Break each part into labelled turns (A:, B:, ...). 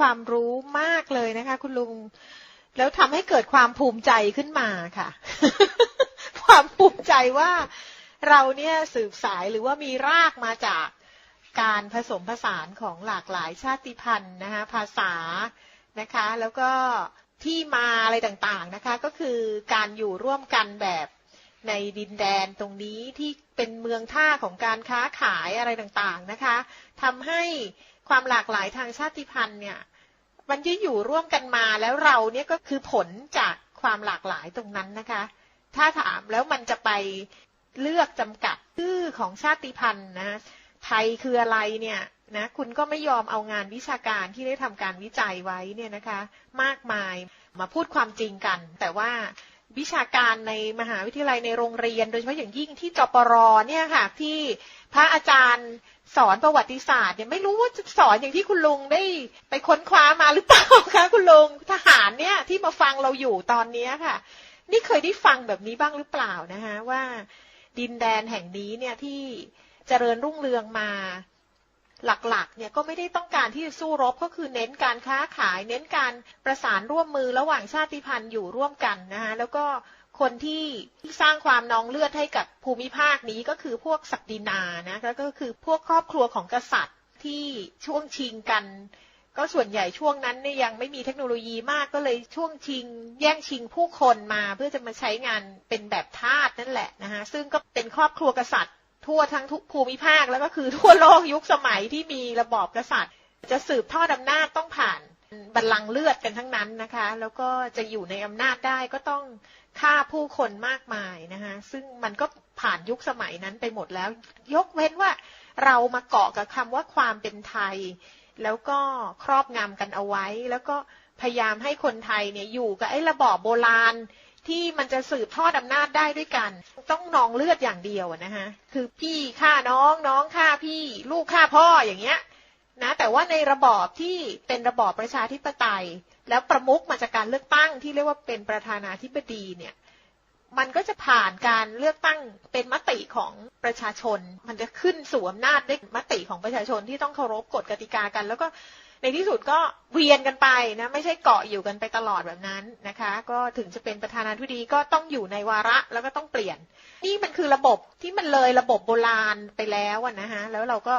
A: ความรู้มากเลยนะคะ คุณลุง แล้วทำให้เกิดความภูมิใจขึ้นมาค่ะ ความภูมิใจว่าเราเนี่ยสืบสายหรือว่ามีรากมาจากการผสมผสานของหลากหลายชาติพันธุ์นะคะภาษานะคะ แล้วก็ที่มาอะไรต่างๆนะคะ ก็คือการอยู่ร่วมกันแบบในดินแดนตรงนี้ที่เป็นเมืองท่าของการค้าขายอะไรต่างๆนะคะทำให้ ความหลากหลายทางชาติพันธุ์เนี่ย มันจะอยู่ร่วมกันมาแล้วเราเนี่ยก็คือผลจากความหลากหลายตรงนั้นนะคะ ถ้าถามแล้วมันจะไปเลือกจำกัดชื่อของชาติพันธุ์นะไทยคืออะไรเนี่ยนะคุณก็ไม่ยอมเอางานวิชาการที่ได้ทำการวิจัยไว้เนี่ยนะคะ มากมายมาพูดความจริงกัน แต่ว่าวิชาการในมหาวิทยาลัยในโรงเรียน โดยเฉพาะอย่างยิ่งที่จปรเนี่ยค่ะที่พระอาจารย์ สอนประวัติศาสตร์เนี่ยไม่รู้ว่าจะสอนอย่างที่คุณลุงได้ไปค้นคว้ามาหรือเปล่าคะคุณลุงทหารเนี่ยที่มาฟังเราอยู่ตอนนี้ค่ะ นี่เคยได้ฟังแบบนี้บ้างหรือเปล่านะคะว่า ดินแดนแห่งนี้เนี่ยที่เจริญรุ่งเรืองมาหลักๆ เนี่ยก็ไม่ได้ต้องการที่จะสู้รบก็คือเน้นการค้าขาย เน้นการประสานร่วมมือระหว่างชาติพันธุ์อยู่ร่วมกันนะคะแล้วก็ คนที่สร้างความนองเลือดให้กับภูมิภาคนี้ก็คือพวกศักดินานะแล้วก็คือพวกครอบครัวของกษัตริย์ที่ช่วงชิงกัน ก็ส่วนใหญ่ช่วงนั้นเนี่ยยังไม่มีเทคโนโลยีมากก็เลยช่วงชิง แย่งชิงผู้คนมาเพื่อจะมาใช้งานเป็นแบบทาสนั่นแหละนะคะซึ่งก็เป็นครอบครัวกษัตริย์ ทั่วทั้งทุกภูมิภาคแล้วก็คือทั่วโลกยุคสมัยที่มีระบอบกษัตริย์ จะสืบทอดอำนาจต้องผ่าน บัลลังก์เลือดกันทั้งนั้นนะคะ แล้วก็จะอยู่ในอำนาจได้ก็ต้องฆ่าผู้คนมากมายนะคะซึ่งมันก็ผ่านยุคสมัยนั้นไปหมดแล้ว ยกเว้นว่าเรามาเกาะกับคำว่าความเป็นไทย แล้วก็ครอบงำกันเอาไว้ แล้วก็พยายามให้คนไทยเนี่ยอยู่กับไอ้ระบอบโบราณที่มันจะสืบทอดอำนาจได้ด้วยกัน ต้องนองเลือดอย่างเดียวนะฮะคือพี่ฆ่าน้องน้องฆ่าพี่ ลูกฆ่าพ่ออย่างเงี้ย นะแต่ว่าในระบอบที่เป็นระบอบประชาธิปไตย แล้วประมุขมาจากการเลือกตั้งที่เรียกว่าเป็นประธานาธิบดีเนี่ยมันก็จะผ่านการเลือกตั้งเป็นมติของประชาชน มันจะขึ้นสู่อำนาจด้วยมติของประชาชนที่ต้องเคารพกฎกติกากัน แล้วก็ในที่สุดก็เวียนกันไปนะไม่ใช่เกาะอยู่กันไปตลอดแบบนั้นนะคะ ก็ถึงจะเป็นประธานาธิบดีก็ต้องอยู่ในวาระแล้วก็ต้องเปลี่ยน นี่มันคือระบบที่มันเลยระบบโบราณไปแล้วนะฮะแล้วเราก็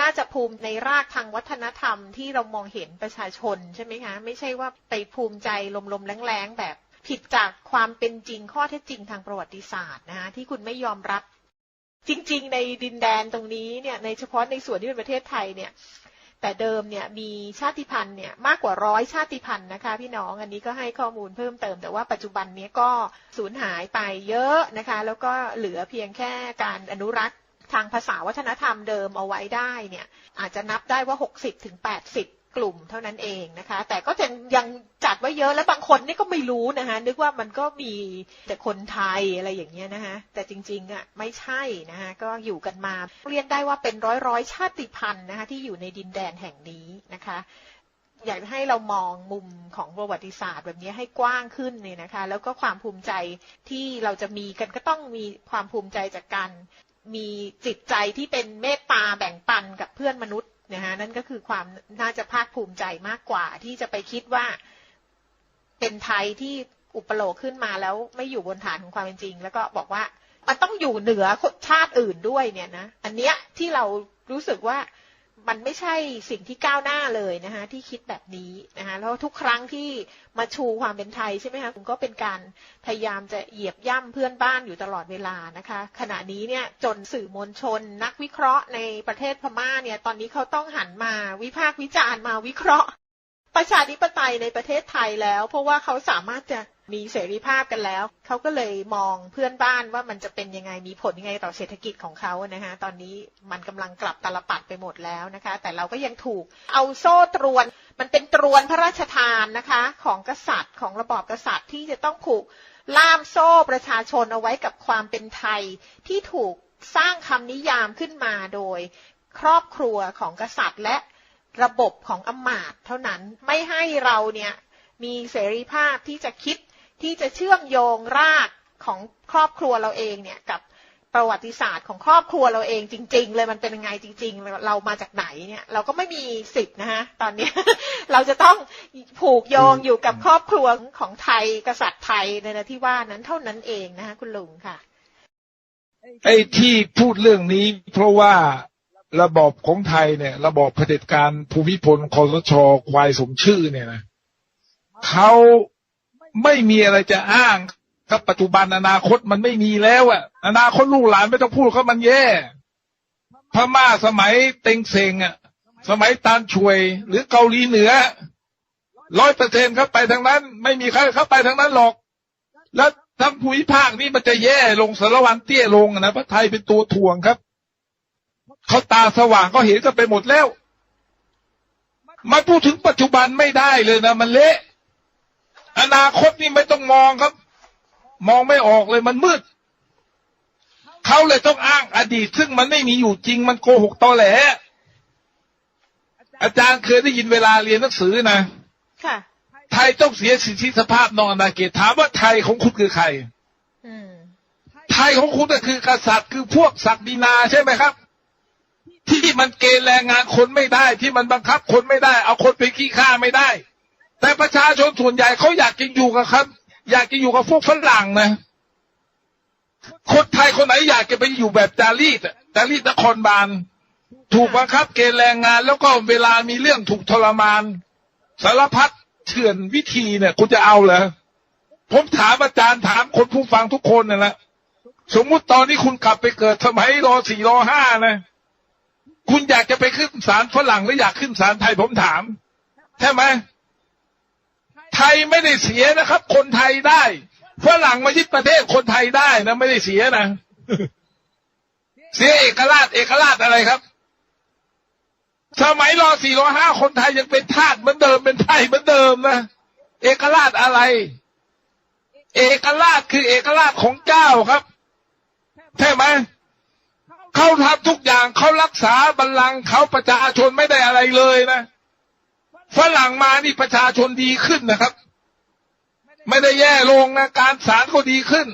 A: น่าจะภูมิในรากทางวัฒนธรรมที่เรามองเห็นประชาชนใช่ไหมคะไม่ใช่ว่าไปภูมิใจลมๆแรงๆแบบผิดจากความเป็นจริงข้อเท็จจริงทางประวัติศาสตร์นะคะที่คุณไม่ยอมรับ จริง ๆ ในดินแดนตรงนี้เนี่ยในเฉพาะในส่วนที่เป็นประเทศไทยเนี่ยแต่เดิมเนี่ยมีชาติพันธุ์เนี่ยมากกว่าร้อยชาติพันธุ์นะคะพี่น้องอันนี้ก็ให้ข้อมูลเพิ่มเติม แต่ว่าปัจจุบันนี้ก็สูญหายไปเยอะนะคะ แล้วก็เหลือเพียงแค่การอนุรักษ์ ทางภาษาวัฒนธรรมเดิมเอาไว้ได้เนี่ยอาจจะนับได้ว่า 60ถึง80กลุ่มเท่านั้นเองนะคะ แต่ก็ยังยังจัดไว้เยอะและบางคนนี่ก็ไม่รู้นะคะนึกว่ามันก็มีแต่คนไทยอะไรอย่างเงี้ยนะคะแต่จริงๆอะไม่ใช่นะคะก็อยู่กันมา เรียกได้ว่าเป็นร้อยร้อยชาติพันธุ์นะคะที่อยู่ในดินแดนแห่งนี้นะคะอยากให้เรามองมุมของประวัติศาสตร์แบบนี้ให้กว้างขึ้นเนี่ยนะคะ แล้วก็ความภูมิใจที่เราจะมีกันก็ต้องมีความภูมิใจจากการ มีจิตใจที่เป็นเมตตาแบ่งปันกับเพื่อนมนุษย์นะฮะนั่นก็คือความน่าจะภาคภูมิใจมากกว่า ที่จะไปคิดว่าเป็นไทยที่อุปโลกขึ้นมาแล้วไม่อยู่บนฐานของความเป็นจริง แล้วก็บอกว่ามันต้องอยู่เหนือชาติอื่นด้วยเนี่ยนะอันเนี้ยที่เรารู้สึกว่า มันไม่ใช่สิ่งที่ก้าวหน้าเลยนะคะที่คิดแบบนี้นะคะแล้วทุกครั้งที่มาชูความเป็นไทยใช่ไหมคะคุณก็เป็นการพยายามจะเหยียบย่ำเพื่อนบ้านอยู่ตลอดเวลานะคะขณะนี้เนี่ยจนสื่อมวลชน นักวิเคราะห์ในประเทศพม่าเนี่ยตอนนี้เขาต้องหันมาวิพากษ์วิจารณ์มาวิเคราะห์ ประชาธิปไตยในประเทศไทยแล้ว เพราะว่าเขาสามารถจะ มีเสรีภาพกันแล้ว เขาก็เลยมองเพื่อนบ้านว่ามันจะเป็นยังไงมีผลยังไงต่อเศรษฐกิจของเขานะคะตอนนี้มันกำลังกลับตลปัดไปหมดแล้วนะคะ แต่เราก็ยังถูกเอาโซ่ตรวน มันเป็นตรวนพระราชทานนะคะ ของกษัตริย์ของระบอบกษัตริย์ที่จะต้องผูกล่ามโซ่ประชาชนเอาไว้กับความเป็นไทยที่ถูกสร้างคำนิยามขึ้นมาโดยครอบครัวของกษัตริย์และระบบของอมาตย์เท่านั้นไม่ให้เราเนี่ยมีเสรีภาพที่จะคิด ที่จะเชื่อมโยงรากของครอบครัวเราเองเนี่ยกับประวัติศาสตร์ของครอบครัวเราเองจริง ๆ เลยมันเป็นยังไงจริง ๆ เรามาจากไหนเนี่ยเราก็ไม่มีสิทธิ์นะฮะตอนนี้เราจะต้องผูกโยงอยู่กับครอบครัวของไทยกษัตริย์ไทยในที่ว่านั้นเท่านั้นเองนะคะคุณลุงค่ะ
B: ไอ้ที่พูดเรื่องนี้ เพราะว่าระบอบของไทยเนี่ย ระบอบเผด็จการภูมิพลคอสชควายสมชื่อเนี่ยนะเขา ไม่มีอะไรจะอ้างครับปัจจุบันอนาคตมันไม่มีแล้วอะอนาคตลูกหลานไม่ต้องพูดเขามันแย่พม่าสมัยเต็งเซงอะสมัยตานช่วย หรือเกาหลีเหนือร้อยเปอร์เซ็นครับไปทางนั้น ไม่มีใครเข้าไปทางนั้นหรอก แล้วทั้งภูมิภาคนี้มันจะแย่ลงสารวันเตี้ยลงนะพระไทยเป็นตัวถ่วงครับเขาตาสว่างก็เห็นกันไปหมดแล้ว มาพูดถึงปัจจุบันไม่ได้เลยนะ มันเละ อนาคตนี่ไม่ต้องมองครับ มองไม่ออกเลยมันมืด เขาเลยต้องอ้างอดีต ซึ่งมันไม่มีอยู่จริงมันโกหกตอแหลอาจารย์เคยได้ยินเวลาเรียนหนังสือนะ
A: ค่ะ
B: ไทยต้องเสียสิทธิสภาพนองอนาเขตถามว่าไทยของคุณคือใคร
A: อืม
B: ไทยของคุณก็คือกษัตริย์คือพวกศักดินาใช่ไหมครับ ที่มันเกณฑ์แรงงานคนไม่ได้ ที่มันบังคับคนไม่ได้ เอาคนไปขี้ข้าไม่ได้ แต่ประชาชนส่วนใหญ่เขาอยากจะอยู่กับครับ อยากจะอยู่กับพวกฝรั่งนะคนไทยคนไหนอยากจะไปอยู่แบบจารีตจารีตนครบาลถูกบังคับเกณฑ์แรงงาน แล้วก็เวลามีเรื่องถูกทรมาน สารพัดเถื่อนวิธีเนี่ยคุณจะเอาเหรอผมถามอาจารย์ถามคนผู้ฟังทุกคนนะละสมมุติตอนนี้คุณกลับไปเกิดสมัยรอสี่รอห้านะ คุณอยากจะไปขึ้นศาลฝรั่งหรืออยากขึ้นศาลไทยผมถาม ใช่ไหม ไทยไม่ได้เสียนะครับ คนไทยได้ฝรั่งมายึดประเทศคนไทยได้นะไม่ได้เสียนะ เสียเอกราชเอกราชอะไรครับ สมัยรอสี่รอห้าคนไทยยังเป็นทาสเหมือนเดิมเป็นไทยเหมือนเดิมนะเอกราชอะไร เอกราชคือเอกราชของเจ้าครับใช่ไหมเขาทำทุกอย่างเขารักษาบัลลังก์เขาประชาชนไม่ได้อะไรเลยนะ ฝรั่งมานี่ประชาชนดีขึ้นนะครับ ไม่ได้แย่ลงนะการศาลก็ดีขึ้น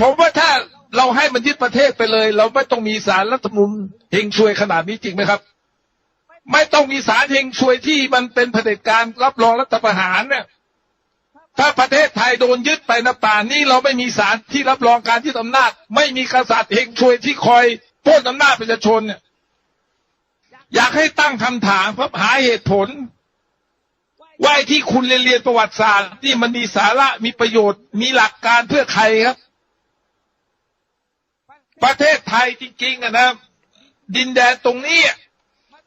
B: ผมว่าถ้าเราให้มันยึดประเทศไปเลย เราไม่ต้องมีศาลรัฐธรรมนูญเฮงช่วยขนาดนี้จริงไหมครับ ไม่ต้องมีศาลเฮงช่วยที่มันเป็นเผด็จการรับรองรัฐประหารเนี่ยถ้าประเทศไทยโดนยึดไปนะป่านนี้เราไม่มีศาลที่รับรองการยึดอำนาจ ไม่มีกษัตริย์เฮงช่วยที่คอยป้นอำนาจประชาชนเนี่ย อยากให้ตั้งคำถามเพื่อหาเหตุผล ว่าที่คุณเรียนเรียนประวัติศาสตร์ที่มันมีสาระมีประโยชน์ มีหลักการเพื่อใครครับ ประเทศไทยจริงๆอะนะดินแดนตรงนี้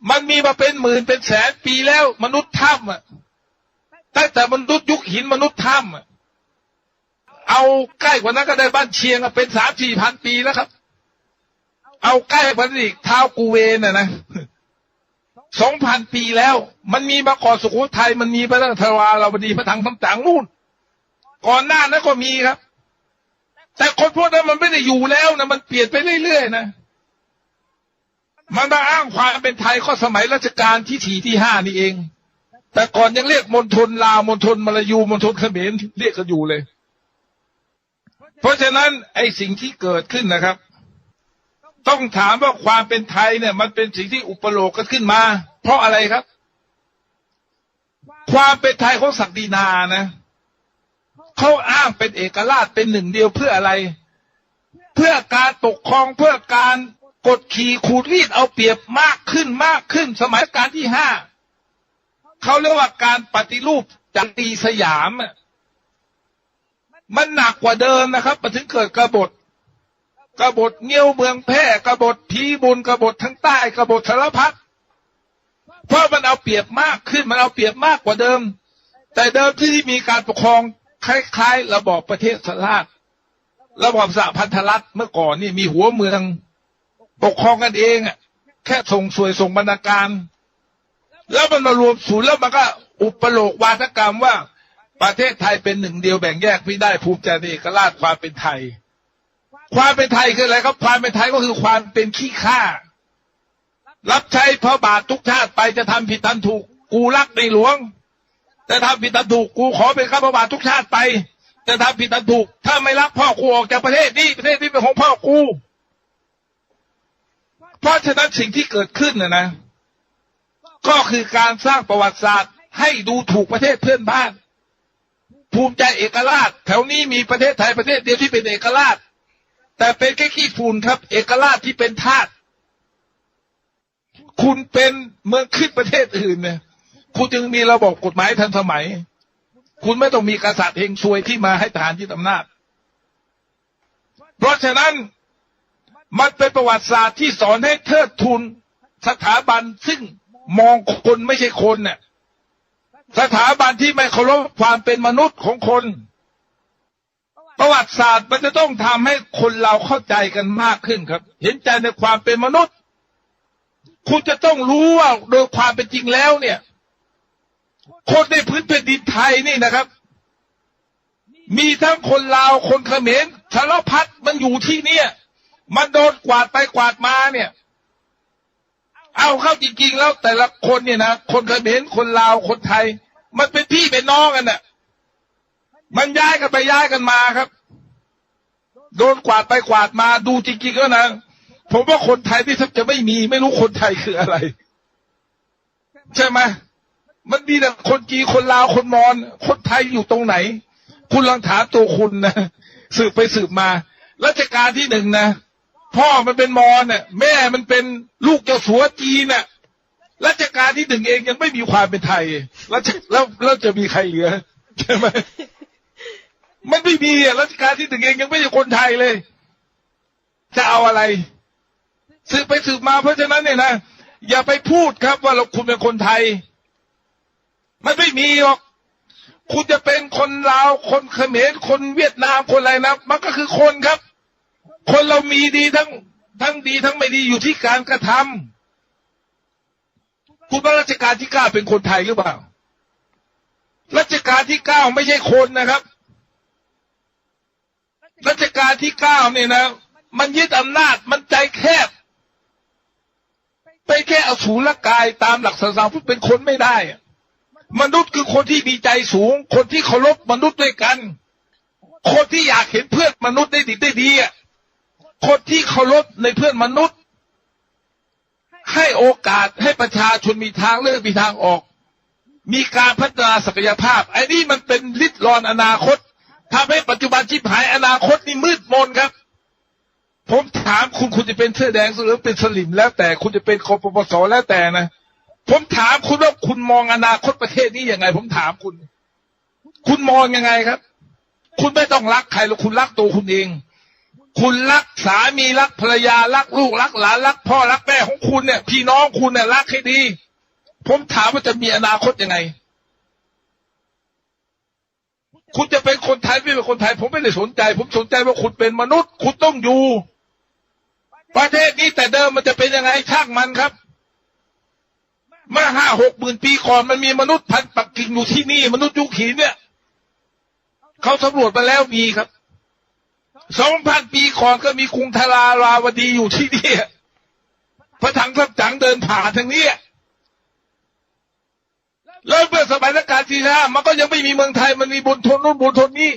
B: มันมีมาเป็นหมื่นเป็นแสนปีแล้ว มนุษย์ถ้ำอะตั้งแต่มนุษย์ยุคหินมนุษย์ถ้ำอะเอาใกล้กว่านั้นก็ได้บ้านเชียงเป็นสามสี่พันปีแล้วครับ เอาใกล้กว่านั้อีกเท้ากูเวนอะนะ สองพันปีแล้ว มันมีมาก่อนสุโขทัยมันมีมาตั้งทวาราวดีพระถังคำต่างนู่น ก่อนหน้านั้นก็มีครับ แต่คนพวกนั้นมันไม่ได้อยู่แล้วนะมันเปลี่ยนไปเรื่อยๆนะมันมาอ้างความเป็นไทยก็สมัยรัชกาลที่สี่ที่ห้านี่เอง แต่ก่อนยังเรียกมณฑลลาวมณฑลมลายูมณฑลเขมรเรียกกันอยู่เลย เพราะฉะนั้นไอ้สิ่งที่เกิดขึ้นนะครับ ต้องถามว่าความเป็นไทยเนี่ย มันเป็นสิ่งที่อุปโลกกันขึ้นมา เพราะอะไรครับ ความเป็นไทยของศักดินานะเขาอ้างเป็นเอกราชเป็นหนึ่งเดียวเพื่ออะไร เพื่อการปกครองเพื่อการกดขี่ขูดรีดเอาเปรียบมากขึ้นมากขึ้น สมัยการที่ห้าเขาเรียกว่าการปฏิรูปจากตีสยามมันหนักกว่าเดิมนะครับมาถึงเกิดกบฏ กบฏเงี้ยวเมืองแพร่กบฏพีบุญกบฏทั้งใต้กบฏสารพัดเพราะมันเอาเปรียบมากขึ้นมันเอาเปรียบมากกว่าเดิม แต่เดิมที่มีการปกครองคล้ายๆ ระบอบประเทศสหราชระบอบสหพันธรัฐเมื่อก่อนนี่มีหัวเมืองปกครองกันเองอะแค่ส่งสวยส่งบรรณาการ แล้วมันมารวมศูนย์แล้วมันก็อุปโลกวาทกรรมว่าประเทศไทยเป็นหนึ่งเดียวแบ่งแยกไม่ได้ภูมิใจในเอกราชความเป็นไทย ความเป็นไทยคืออะไรครับความเป็นไทยก็คือความเป็นขี้ข้ารับใช้พระบาททุกชาติไปจะทำผิดทำถูก กูรักในหลวงแต่ทำผิดทำถูกกูขอเป็นข้าพระบาททุกชาติไป จะทำผิดทำถูก ถ้าไม่รักพ่อกูออกจากประเทศนี้ประเทศนี้เป็นของพ่อกู เพราะฉะนั้นสิ่งที่เกิดขึ้นนะนะ ก็คือการสร้างประวัติศาสตร์ ให้ดูถูกประเทศเพื่อนบ้าน ภูมิใจเอกราช แถวนี้มีประเทศไทยประเทศเดียวที่เป็นเอกราช แต่เป็นแค่ขี้ฝุ่นครับ เอกราชที่เป็นทาสคุณเป็นเมืองขึ้นประเทศอื่นเนี่ยคุณจึงมีระบบกฎหมายทันสมัย คุณไม่ต้องมีกษัตริย์เฮงซวยที่มาให้ทหารยึดอำนาจ เพราะฉะนั้นมันเป็นประวัติศาสตร์ที่สอนให้เทิดทูนสถาบันซึ่งมองคนไม่ใช่คนเนี่ยสถาบันที่ไม่เคารพความเป็นมนุษย์ของคน ประวัติศาสตร์มันจะต้องทำให้คนเราเข้าใจกันมากขึ้นครับ เห็นใจในความเป็นมนุษย์ คุณจะต้องรู้ว่าโดยความเป็นจริงแล้วเนี่ย คนในพื้นแผ่นดินไทยนี่นะครับ มีทั้งคนลาวคนเขมรสารพัดมันอยู่ที่เนี่ย มันโดนกวาดไปกวาดมาเนี่ย เอาเข้าจริง ๆ แล้วแต่ละคนเนี่ยนะคนเขมรคนลาวคนไทย มันเป็นพี่เป็นน้องกันน่ะ มันย้ายกันไปย้ายกันมาครับ โดนกวาดไปกวาดมาดูจริงๆก็นะผมว่าคนไทยที่แทบจะไม่มี ไม่รู้คนไทยคืออะไร ใช่ไหมมันมีแต่คนจีคนลาวคนมอญคนไทยอยู่ตรงไหน คุณลองถามตัวคุณนะสืบไปสืบมารัชกาลที่หนึ่งนะพ่อมันเป็นมอญเนี่ยแม่มันเป็นลูกเจ้าสัวจีนน่ะรัชกาลที่หนึ่งเองยังไม่มีความเป็นไทย แล้วแล้วแล้วจะมีใครเหลือใช่ไหม มันไม่มีอะรัชกาลที่หนึ่งเองยังไม่ใช่คนไทยเลย จะเอาอะไรสืบไปสืบมาเพราะฉะนั้นเนี่ยนะอย่าไปพูดครับว่าเราคุณเป็นคนไทย มันไม่มีหรอก คุณจะเป็นคนลาว คนเขมรคนเวียดนามคนอะไรนะมันก็คือคนครับ คนเรามีดีทั้งทั้งดีทั้งไม่ดีอยู่ที่การกระทำคุณว่ารัชกาลที่เก้าเป็นคนไทยหรือเปล่ารัชกาลที่เก้าไม่ใช่คนนะครับ รัชกาลที่เก้าเนี่ยนะ มันยึดอำนาจมันใจแคบ ไปแค่อสูรกายตามหลักศาสนาพุทธเป็นคนไม่ได้ มนุษย์คือคนที่มีใจสูง คนที่เคารพมนุษย์ด้วยกัน คนที่อยากเห็นเพื่อนมนุษย์ได้ดีได้ดีอะคนที่เคารพในเพื่อนมนุษย์ ให้โอกาสให้ประชาชนมีทางเลือกมีทางออก มีการพัฒนาศักยภาพไอ้นี่มันเป็นลิดรอนอนาคต ทำให้ปัจจุบันชิบหายอนาคตนี่มืดมนครับ ผมถามคุณคุณจะเป็นเสื้อแดงหรือเป็นสลิมแล้วแต่คุณจะเป็นคอปปสแล้วแต่นะผมถามคุณว่าคุณมองอนาคตประเทศนี้ยังไง ผมถามคุณ คุณมองยังไงครับ คุณไม่ต้องรักใครหรอกคุณรักตัวคุณเอง คุณรักสามีรักภรรยารักลูกรักหลานรัก พ่อรักแม่ของคุณเนี่ย พี่น้องคุณเนี่ยรักให้ดี ผมถามว่าจะมีอนาคตยังไง คุณจะเป็นคนไทยไม่เป็นคนไทย ผมไม่ได้สนใจ ผมสนใจว่าคุณเป็นมนุษย์ คุณต้องอยู่ ประเทศนี้แต่เดิมมันจะเป็นยังไงช่างมันครับเมื่อห้าหกหมื่นปีก่อนมันมีมนุษย์พันปักกิ่งอยู่ที่นี่ มนุษย์ยุคหินเนี่ยเขาสำรวจมาแล้วมีครับสองพันปีก่อนก็มีกรุงทาราราวดีอยู่ที่นี่พระถังทับจังเดินผ่านทางนี้ แล้วเมื่อสมัยรัชกาลที่ห้ามันก็ยังไม่มีเมืองไทยมันมีบนทนนู้นบนทนนี้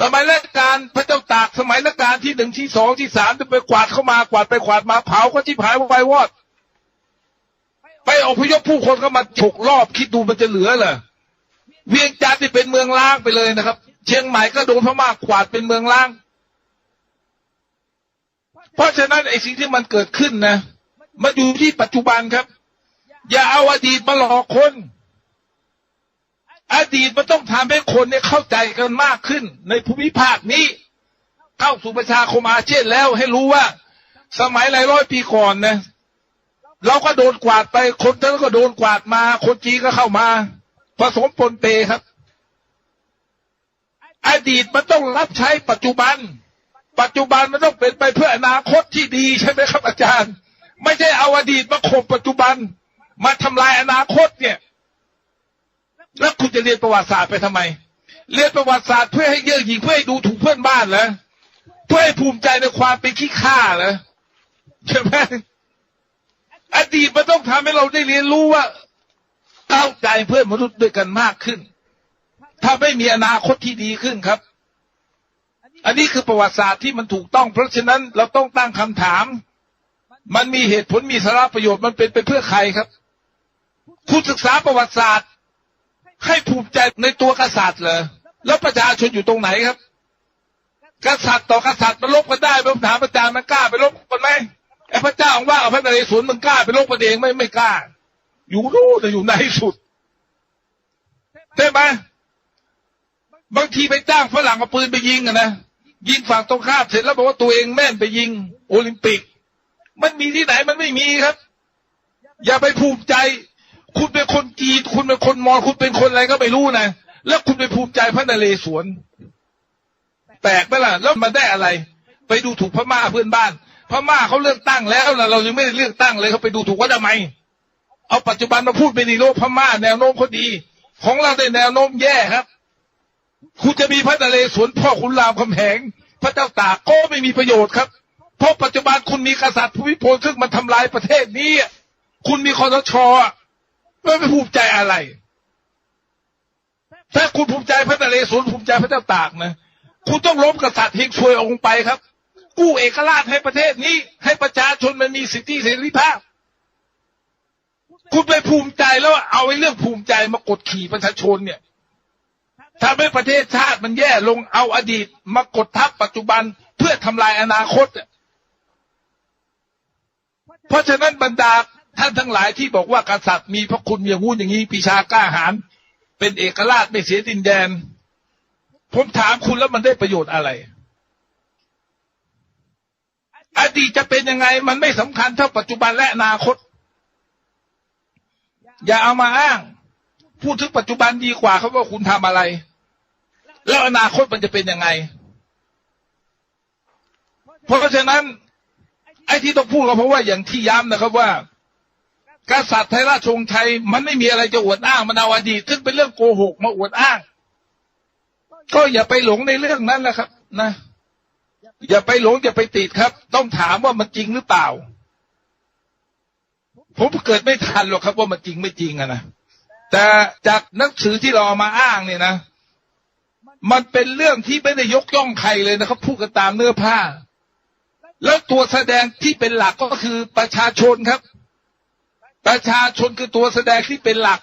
B: สมัยรัชกาลพระเจ้าตากสมัยรัชกาลที่หนึ่งที่สองที่สามจะไปกวาดเข้ามากวาดไปกวาดมาเผาก็ที่ผายไปวอด ไปอพยพผู้คนเข้ามาฉกรอบคิดดูมันจะเหลือเหรอเวียงจันทร์ที่เป็นเมืองล้างไปเลยนะครับ เชียงใหม่ก็โดนพม่ากวาดเป็นเมืองล้าง เพราะฉะนั้นไอ้สิ่งที่มันเกิดขึ้นนะมันอยู่ที่ปัจจุบันครับ อย่าเอาอดีตมาหลอกคน อดีตมันต้องทำให้คนเนี่ยเข้าใจกันมากขึ้น ในภูมิภาคนี้ เข้าสู่ประชาคมอาเซียนแล้วให้รู้ว่า สมัยหลายร้อยปีก่อนนะเราก็โดนกวาดไปคนนั้นก็โดนกวาดมา คนจีนก็เข้ามาผสมปนเปครับ อดีตมันต้องรับใช้ปัจจุบัน ปัจจุบันมันต้องเป็นไปเพื่ออนาคตที่ดีใช่ไหมครับอาจารย์ ไม่ใช่เอาอดีตมาข่มปัจจุบัน มาทำลายอนาคตเนี่ย แล้วคุณจะเรียนประวัติศาสตร์ไปทำไม เรียนประวัติศาสตร์เพื่อให้เยอะหยิ่งเพื่อให้ดูถูกเพื่อนบ้านเหรอเพื่อให้ภูมิใจในความเป็นขี้ข้าเหรอใช่ไหมอดีตมันต้องทำให้เราได้เรียนรู้ว่าเข้าใจเพื่อนมนุษย์ด้วยกันมากขึ้น ถ้าไม่มีอนาคตที่ดีขึ้นครับ อันนี้คือประวัติศาสตร์ที่มันถูกต้อง เพราะฉะนั้นเราต้องตั้งคำถาม มันมีเหตุผลมีสาระประโยชน์มันเป็นไปเพื่อใครครับ คุณศึกษาประวัติศาสตร์ ให้ภูมิใจในตัวกษัตริย์เหรอแล้วประชาชนอยู่ตรงไหนครับ กษัตริย์ต่อกษัตริย์มันลบกันได้ผมถามอาจารย์มันกล้าไปลบกันไหมไอ้พระเจ้าของว่าเอาพระนเรศวรมึงกล้าไปลบกันเองไหม่ไม่กล้า อยู่รู้แต่อยู่ในสุดใช่ไหมบางทีไปจ้างฝรั่งเอาปืนไปยิงอะนะยิงฝั่งตรงข้ามเสร็จแล้วบอกว่าตัวเองแม่นไปยิง โอลิมปิก มันมีที่ไหนมันไม่มีครับ อย่าไปภูมิใจ คุณเป็นคนจีนคุณเป็นคนมอญคุณเป็นคนอะไรก็ไม่รู้นะแล้วคุณไปภูมิใจพระนเรศวรแปลกไหมล่ะแล้วมันได้อะไร ไปดูถูกพม่าเพื่อนบ้าน พม่าเขาเลือกตั้งแล้วนะเรายังไม่ได้เลือกตั้งเลยเขาไปดูถูกว่าทำไม เอาปัจจุบันมาพูดเป็นอีโลกพม่าแนวโน้มเขาดี ของเราได้แนวโน้มแย่ครับ คุณจะมีพระนเรศวรพ่อคุณรามคำแหง พระเจ้าตากก็ไม่มีประโยชน์ครับ เพราะปัจจุบันคุณมีกษัตริย์ภูมิพลซึ่งมันทำลายประเทศนี้ คุณมีคอสช ไม่ไปภูมิใจอะไร ถ้าคุณภูมิใจพระนเรศวรภูมิใจพระเจ้าตากนะ คุณต้องล้มกษัตริย์เฮงซวยองค์ไปครับ กู้เอกราชให้ประเทศนี้ ให้ประชาชนมันมีสิทธิเสรีภาพ คุณไปภูมิใจแล้วเอาไอ้เรื่องภูมิใจมากดขี่ประชาชนเนี่ยทำให้ประเทศชาติมันแย่ลงเอาอดีตมากดทับปัจจุบันเพื่อทำลายอนาคต เพราะฉะนั้นบรรดา ท่านทั้งหลายที่บอกว่ากษัตริย์มีพระคุณอย่างงู้นอย่างนี้ปีชากล้าหาญเป็นเอกราชไม่เสียดินแดน ผมถามคุณแล้วมันได้ประโยชน์อะไร อดีตจะเป็นยังไง มันไม่สำคัญเท่าปัจจุบันและอนาคต อย่าเอามาอ้าง พูดถึงปัจจุบันดีกว่าเขาว่าคุณทำอะไร แล้วอนาคตมันจะเป็นยังไง เพราะฉะนั้น ไอ้ที่ต้องพูดก็เพราะว่าอย่างที่ย้ำนะครับว่า กษัตริย์ไทยราชวงศ์ชัยมันไม่มีอะไรจะอวดอ้างมันเอาอดีตซึ่งเป็นเรื่องโกหกมาอวดอ้าง ก็อย่าไปหลงในเรื่องนั้นแหละครับ นะ อย่าไปหลงอย่าไปติดครับ ต้องถามว่ามันจริงหรือเปล่า ผมเกิดไม่ทันหรอกครับ ว่ามันจริงไม่จริงอะนะแต่จากหนังสือที่เราเอามาอ้างเนี่ยนะมันเป็นเรื่องที่ไม่ได้ยกย่องใครเลยนะครับพูดกันตามเนื้อผ้า แล้วตัวแสดงที่เป็นหลักก็คือประชาชนครับ ประชาชนคือตัวแสดงที่เป็นหลัก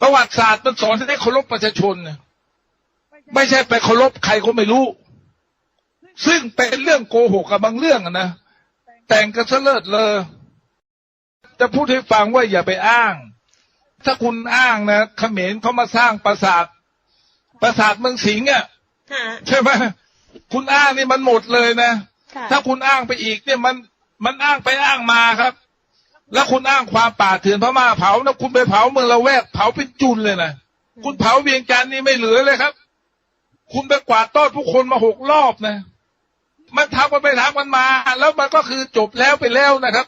B: ประวัติศาสตร์มันสอนให้เคารพประชาชนนะไม่ใช่ไปเคารพใครก็ไม่รู้ ซึ่งเป็นเรื่องโกหกกับบางเรื่องอะนะแต่งกันเสลิดเลย จะพูดให้ฟังว่าอย่าไปอ้าง ถ้าคุณอ้างนะเขมรเขามาสร้างปราสาทปราสาทเมืองสิงห์อะ
A: ค่ะ
B: ใช่ไหมคุณอ้างนี่มันหมดเลยนะ
A: ค่ะ
B: ถ้าคุณอ้างไปอีกเนี่ยมัน มันอ้างไปอ้างมาครับ แล้วคุณอ้างความป่าเถื่อนพม่าเผานะคุณไปเผาเมืองละแวกเผาเป็นจุนเลยนะคุณเผาเวียงจันทร์นี่ไม่เหลือเลยครับ คุณไปกวาดต้อนผู้คนมาหกรอบนะ มันทำกันไปทำกันมา แล้วมันก็คือจบแล้วไปแล้วนะครับ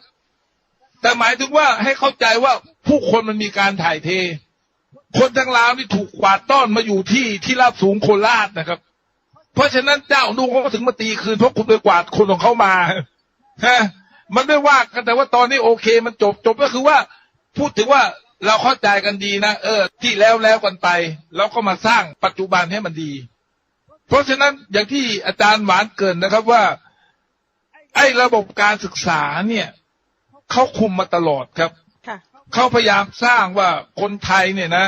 B: แต่หมายถึงว่าให้เข้าใจว่าผู้คนมันมีการถ่ายเท คนทั้งลาวนี่ถูกกวาดต้อนมาอยู่ที่ที่ราบสูงโคราชนะครับ เพราะฉะนั้นเจ้าดูเขาถึงมาตีคืนเพราะคุณไปกวาดคนของเขามา ฮะมันไม่ว่ากันแต่ว่าตอนนี้โอเค มันจบจบก็คือว่า พูดถึงว่าเราเข้าใจกันดีนะเออ ที่แล้วแล้วกันไป แล้วก็มาสร้างปัจจุบันให้มันดี เพราะฉะนั้นอย่างที่อาจารย์หวานเกรินนะครับว่า ไอ้ระบบการศึกษาเนี่ยเขาคุมมาตลอดครับ
A: ค่ะ
B: เขาพยายามสร้างว่าคนไทยเนี่ยนะ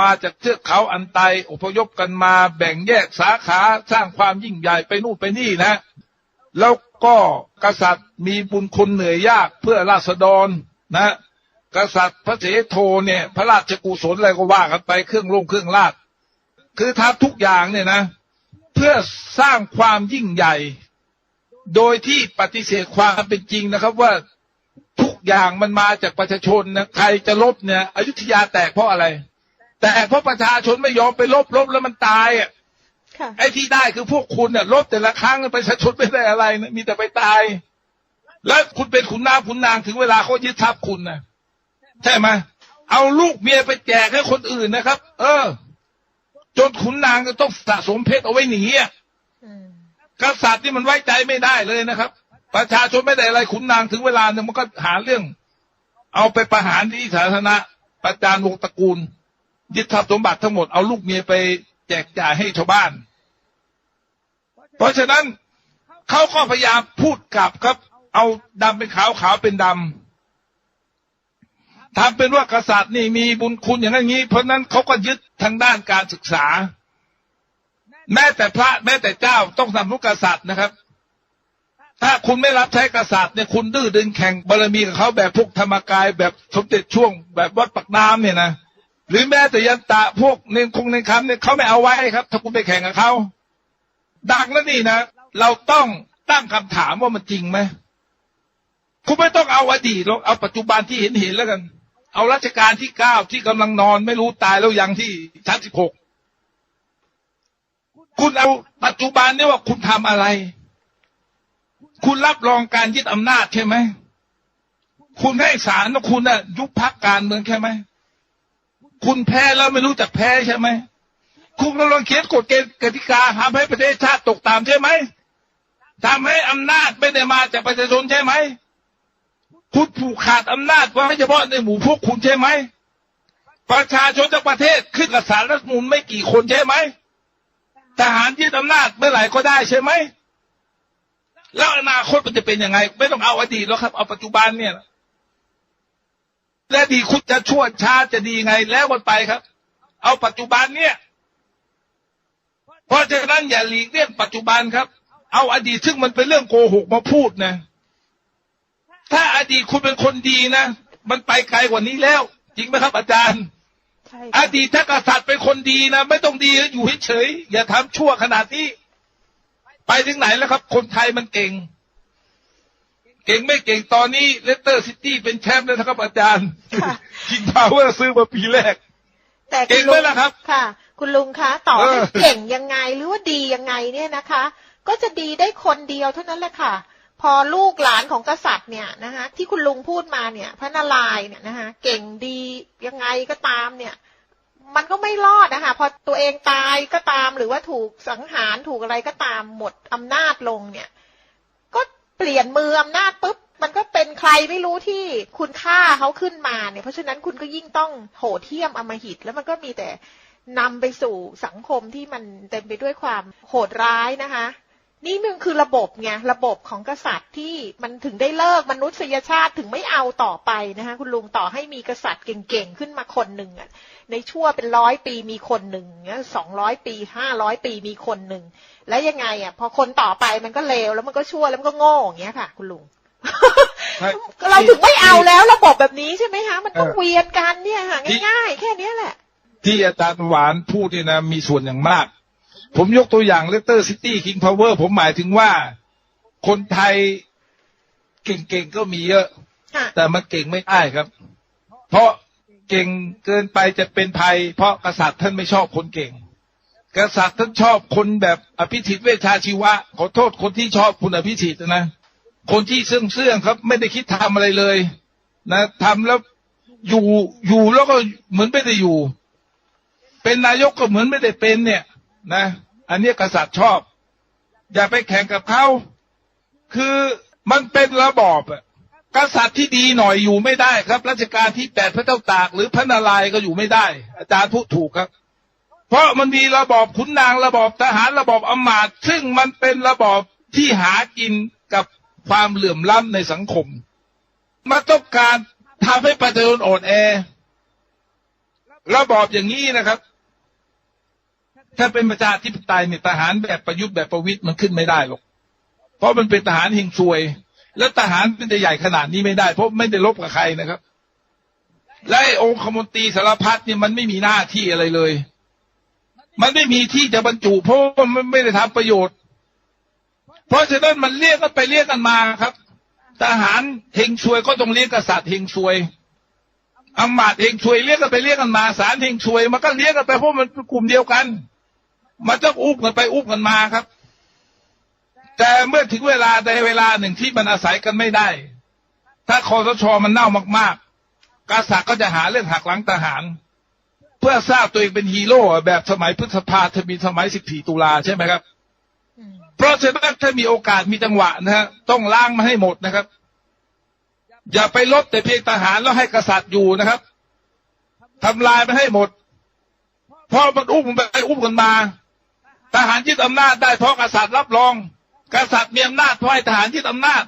B: มาจากเทือกเขาอันไตอพยพกันมาแบ่งแยกสาขาสร้างความยิ่งใหญ่ไปนู่นไปนี่นะแล้ว ก็กษัตริย์มีบุญคุณเหนื่อยยากเพื่อราษฎรนะ กษัตริย์พระเสโทเนี่ย พระราชกุศลอะไรก็ว่ากันไปเครื่องลงเครื่องราชคือทำทุกอย่างเนี่ยนะ เพื่อสร้างความยิ่งใหญ่ โดยที่ปฏิเสธความเป็นจริงนะครับว่าทุกอย่างมันมาจากประชาชนนะใครจะลบเนี่ยอยุธยาแตกเพราะอะไร แตกเพราะประชาชนไม่ยอมไปลบลบแล้วมันตายอะ ไอ้ที่ได้คือพวกคุณเนี่ยลบแต่ละครั้งประชาชนไม่ได้อะไรนะมีแต่ไปตาย แล้วคุณเป็นขุนนางขุนนางถึงเวลาเขายึดทรัพย์คุณนะใช่ไหมเอาลูกเมียไปแจกให้คนอื่นนะครับ เออ จนขุนนางก็ต้องสะสมเพชรเอาไว้หนีอะ
A: อืม
B: กษัตริย์นี่มันไว้ใจไม่ได้เลยนะครับ ประชาชนไม่ได้อะไรขุนนางถึงเวลาเนี่ยมันก็หาเรื่อง เอาไปประหารที่สาธารณะ ประจานวงตระกูล ยึดทรัพย์สมบัติทั้งหมดเอาลูกเมียไปแจกจ่ายให้ชาวบ้าน เพราะฉะนั้นเขาก็พยายามพูดกลับครับ เอาดำเป็นขาวขาวเป็นดำทำเป็นว่ากษัตริย์นี่มีบุญคุณอย่างนั้นงนี้ เพราะฉะนั้นเขาก็ยึดทางด้านการศึกษา แม้แต่พระแม้แต่เจ้าต้องทำนุกษัตริย์นะครับ ถ้าคุณไม่รับใช้กษัตริย์เนี่ยคุณดื้อดึงแข่งบารมีกับเขาแบบพวกธรรมกาย แบบสมเด็จช่วง แบบวัดปักน้ำเนี่ยนะหรือแม้แต่ยันตะพวกเนนคงเนนคำเนี่ยเขาไม่เอาไว้ครับ ถ้าคุณไปแข่งกับเขา ดังแล้วนี่นะ เราต้องตั้งคำถามว่ามันจริงไหมคุณไม่ต้องเอาอดีตหรอกเอาปัจจุบันที่เห็นเห็นแล้วกัน เอารัชกาลที่เก้าที่กำลังนอนไม่รู้ตายแล้วยังที่ชั้นสิบหกคุณเอาปัจจุบันเนี่ยว่าคุณทำอะไร คุณรับรองการยึดอำนาจใช่ไหมคุณให้สารว่าคุณน่ะยุบพักการเมืองใช่ไหมคุณแพ้แล้วไม่รู้จักแพ้ใช่ไหม คุณกำลังเขียนกฎเกณฑ์กติกาทำให้ประเทศชาติตกต่ำใช่ไหมทำให้อำนาจไม่ได้มาจากประชาชนใช่ไหม คุณผูกขาดอำนาจไว้เฉพาะในหมู่พวกคุณใช่ไหม ประชาชนทั้งประเทศขึ้นกับสารรัฐมนูลไม่กี่คนใช่ไหม ทหารยึดอำนาจเมื่อไหร่ก็ได้ใช่ไหม แล้วอนาคตมันจะเป็นยังไง ไม่ต้องเอาอดีตแล้วครับ เอาปัจจุบันเนี่ยและดีคุณจะชั่วช้าจะดีไงแล้วมันไปครับ เอาปัจจุบันเนี่ย เพราะฉะนั้นอย่าหลีกเลี่ยงปัจจุบันครับ เอาอดีตซึ่งมันเป็นเรื่องโกหกมาพูดนะ ถ้าอดีตคุณเป็นคนดีนะ มันไปไกลกว่านี้แล้ว จริงไหมครับ อาจารย์
A: ใช่
B: อ
A: ค่ะ
B: ดีตถ้ากษัตริย์เป็นคนดีนะ ไม่ต้องดีอยู่เฉยๆอย่าทำชั่วขนาดนี้ ไปถึงไหนแล้วครับ คนไทยมันเก่ง เก่งไม่เก่งตอนนี้เลสเตอร์ซิตี้เป็นแชมป์แล้วนะครับอาจารย์
A: ค่ะ
B: คิงพาวเวอร์ซื้อมาปีแรก
A: แต่
B: เก่
A: คุณ
B: งไหม
A: ลุง
B: ล่ะครับ
A: ค่ะ คุณลุงคะต่อ
B: เอ
A: ให้
B: อ
A: เก่งยังไงหรือว่าดียังไงเนี่ยนะคะ ก็จะดีได้คนเดียวเท่านั้นแหละค่ะ พอลูกหลานของกษัตริย์เนี่ยนะคะที่คุณลุงพูดมาเนี่ย พระนารายณ์เนี่ยนะคะเก่งดียังไงก็ตามเนี่ย มันก็ไม่รอดนะคะพอตัวเองตายก็ตามหรือว่าถูกสังหารถูกอะไรก็ตามหมดอำนาจลงเนี่ย ก็เปลี่ยนมืออำนาจปุ๊บมันก็เป็นใครไม่รู้ที่คุณค่าเขาขึ้นมาเนี่ย เพราะฉะนั้นคุณก็ยิ่งต้องโหดเที่ยมอำมหิต แล้วมันก็มีแต่ นำไปสู่สังคมที่มันเต็มไปด้วยความโหดร้ายนะคะ นี่มันคือระบบไงระบบของกษัตริย์ที่มันถึงได้เลิกมนุษยชาติถึงไม่เอาต่อไปนะคะคุณลุงต่อให้มีกษัตริย์เก่งๆขึ้นมาคนหนึ่งอะในชั่วเป็นร้อยปีมีคนหนึ่งเนี่ยสองร้อยปีห้าร้อยปีมีคนหนึ่งแล้วยังไงอะพอคนต่อไปมันก็เลวแล้วมันก็ชั่วแล้วมันก็โง่อย่างเงี้ยค่ะ คุณลุง
B: ใช่
A: เราถึงไม่เอาแล้วระบบแบบนี้ใช่ไหมคะมันต้อง
B: เออ
A: เวียนกันเนี่ยค่ะ
B: ที่
A: ง่ายๆแค่เนี้ยแหละ
B: ที่อาจารย์หวานพูดเนี่ยนะมีส่วนอย่างมาก ผมยกตัวอย่างเลสเตอร์ซิตี้คิงพาวเวอร์ผมหมายถึงว่าคนไทยเก่งๆก็มีเยอะ
A: ค่ะ
B: แต่มันเก่งไม่ได้ครับ เพราะเก่งเกินไปจะเป็นภัย เพราะกษัตริย์ท่านไม่ชอบคนเก่ง กษัตริย์ท่านชอบคนแบบอภิสิทธิ์เวชชาชีวะ ขอโทษคนที่ชอบคุณอภิสิทธิ์นะ คนที่เสื่องเสื่องครับ ไม่ได้คิดทำอะไรเลย นะทำแล้วอยู่อยู่แล้วก็เหมือนไม่ได้อยู่ เป็นนายกก็เหมือนไม่ได้เป็นเนี่ยนะ อันนี้กษัตริย์ชอบ อย่าไปแข่งกับเขาคือมันเป็นระบอบอะกษัตริย์ที่ดีหน่อยอยู่ไม่ได้ครับรัชกาลที่แปดพระเจ้าตาก หรือพระนารายณ์ก็อยู่ไม่ได้ อาจารย์พูดถูกครับ เพราะมันมีระบอบขุนนางระบอบทหารระบอบอำมาตย์ซึ่งมันเป็นระบอบที่หากินกับความเหลื่อมล้ำในสังคม มันต้องการทำให้ประชาชนอ่อนแอ ระบอบอย่างนี้นะครับ ถ้าเป็นประชาธิปไตยเนี่ยทหารแบบประยุทธ์แบบประวิตยมันขึ้นไม่ได้หรอก เพราะมันเป็นทหารเฮงซวย แล้วทหารมันจะใหญ่ขนาดนี้ไม่ได้ เพราะไม่ได้ลบกับใครนะครับ และองคมนตรีสารพัดเนี่ยมันไม่มีหน้าที่อะไรเลย มันไม่มีที่จะบรรจุเพราะมันไม่ได้ทำประโยชน์ เพราะฉะนั้นมันเรียกกันไปเรียกกันมาครับ ทหารเฮงซวยก็ต้องเรียกกษัตริย์เฮงซวย อำมาตเฮงซวยเรียกกันไปเรียกกันมาสารเฮงซวยมันก็เรียกกันไปเพราะมันกลุ่มเดียวกันมันต้องอุ้มกันไปอุ้มกันมาครับ แต่เมื่อถึงเวลาใดเวลาหนึ่งที่มันอาศัยกันไม่ได้ ถ้าคอสชมันเน่ามากๆกษัตริย์ก็จะหาเรื่องหักหลังทหาร เพื่อทราบตัวเองเป็นฮีโร่แบบสมัยพฤษภาธมินสมัย14ตุลาใช่ไหมครับ เพราะฉะนั้นถ้ามีโอกาสมีจังหวะนะฮะต้องล้างมาให้หมดนะครับ อย่าไปลบแต่เพียงทหารแล้วให้กษัตริย์อยู่นะครับทำลายมันให้หมด เพราะมันอุ้มไปอุ้มกันมา ทหารยึดอำนาจได้เพราะกษัตริย์รับรอง กษัตริย์มีอำนาจเพราะให้ทหารยึดอำนาจ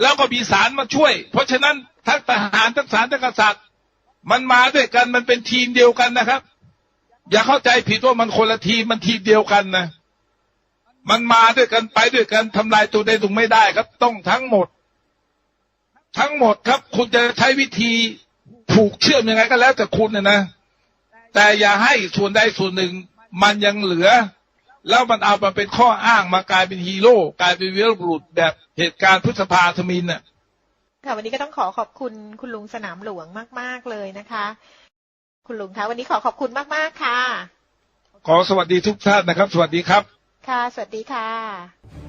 B: แล้วก็มีศาลมาช่วย เพราะฉะนั้นทั้งทหารทั้งศาลทั้งกษัตริย์ มันมาด้วยกันมันเป็นทีมเดียวกันนะครับ อย่าเข้าใจผิดว่ามันคนละทีมมันทีมเดียวกันนะมันมาด้วยกันไปด้วยกันทำลายตัวใดตัวไม่ได้ครับ ต้องทั้งหมด ทั้งหมดครับ คุณจะใช้วิธีผูกเชื่อมยังไงก็แล้วแต่คุณนะนะ แต่อย่าให้ส่วนใดส่วนหนึ่งมันยังเหลือ แล้วมันเอามาเป็นข้ออ้างมากลายเป็นฮีโร่กลายเป็นวีรบุรุษแบบเหตุการณ์พฤษภาธมินน่ะ
A: ค่ะวันนี้ก็ต้องขอขอบคุณคุณลุงสนามหลวงมาก ๆ เลยนะคะ คุณลุงคะวันนี้ขอขอบคุณมาก ๆ ค่ะ
B: ขอสวัสดีทุกท่านนะครับ สวัสดีครับ
A: ค่ะ สวัสดีค่ะ